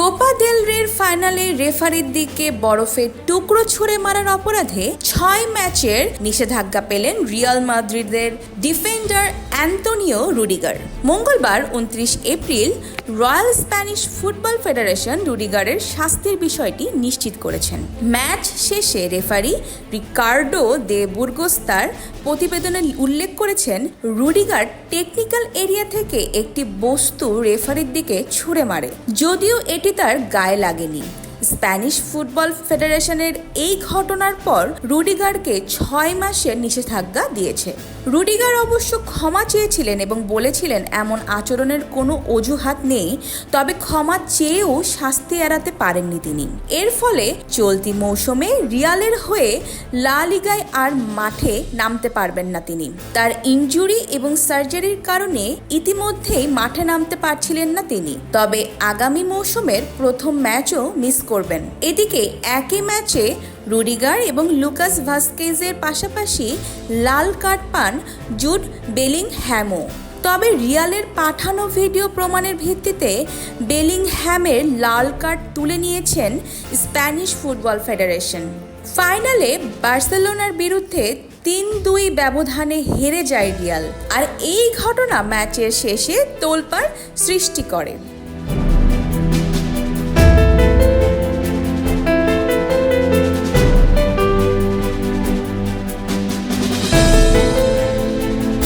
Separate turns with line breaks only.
Copa del রের ফাইনালে রেফারির দিকে বরফের টুকরো ছুঁড়ে মারার অপরাধে ছয় ম্যাচের নিষেধাজ্ঞা পেলেন রিয়াল মাদ্রিদের ডিফেন্ডার অ্যান্তোনিও রুডিগার। মঙ্গলবার উনত্রিশ April Royal Spanish Football Federation রুডিগারের শাস্তির বিষয়টি নিশ্চিত করেছেন। ম্যাচ শেষে রেফারি রিকার্ডো দে বুর্গোস্তার প্রতিবেদনে উল্লেখ করেছেন, রুডিগার টেকনিক্যাল এরিয়া থেকে একটি বস্তু রেফারির দিকে ছুঁড়ে মারে। যদিও এটি তার গায়ে লাগেনি। স্প্যানিশ ফুটবল ফেডারেশনের এই ঘটনার পর রুডিগারকে ছয় মাসের নিষেধাজ্ঞা দিয়েছে। রুডিগার অবশ্য ক্ষমা চেয়েছিলেন এবং বলেছিলেন, এমন আচরণের কোনো অজুহাত নেই, তবে ক্ষমা চেয়েও শাস্তি এড়াতে পারেননি তিনি। এর ফলে চলতি মৌসুমে রিয়ালের হয়ে লা লিগায় আর মাঠে নামতে পারবেন না তিনি। তার ইনজুরি এবং সার্জারির কারণে ইতিমধ্যেই মাঠে নামতে পারছিলেন না তিনি। তবে আগামী মৌসুমের প্রথম ম্যাচও মিস করবেন। এদিকে একই ম্যাচে রুডিগার এবং লুকাস ভাস্কেজের পাশাপাশি লাল কার্ড পান জুড বেলিং হ্যামো তবে রিয়ালের পাঠানো ভিডিও প্রমাণের ভিত্তিতে বেলিংহ্যামের লাল কার্ড তুলে নিয়েছেন স্প্যানিশ ফুটবল ফেডারেশন। ফাইনালে বার্সেলোনার বিরুদ্ধে তিন দুই ব্যবধানে হেরে যায় রিয়াল। আর এই ঘটনা ম্যাচের শেষে তোলপাড় সৃষ্টি করে।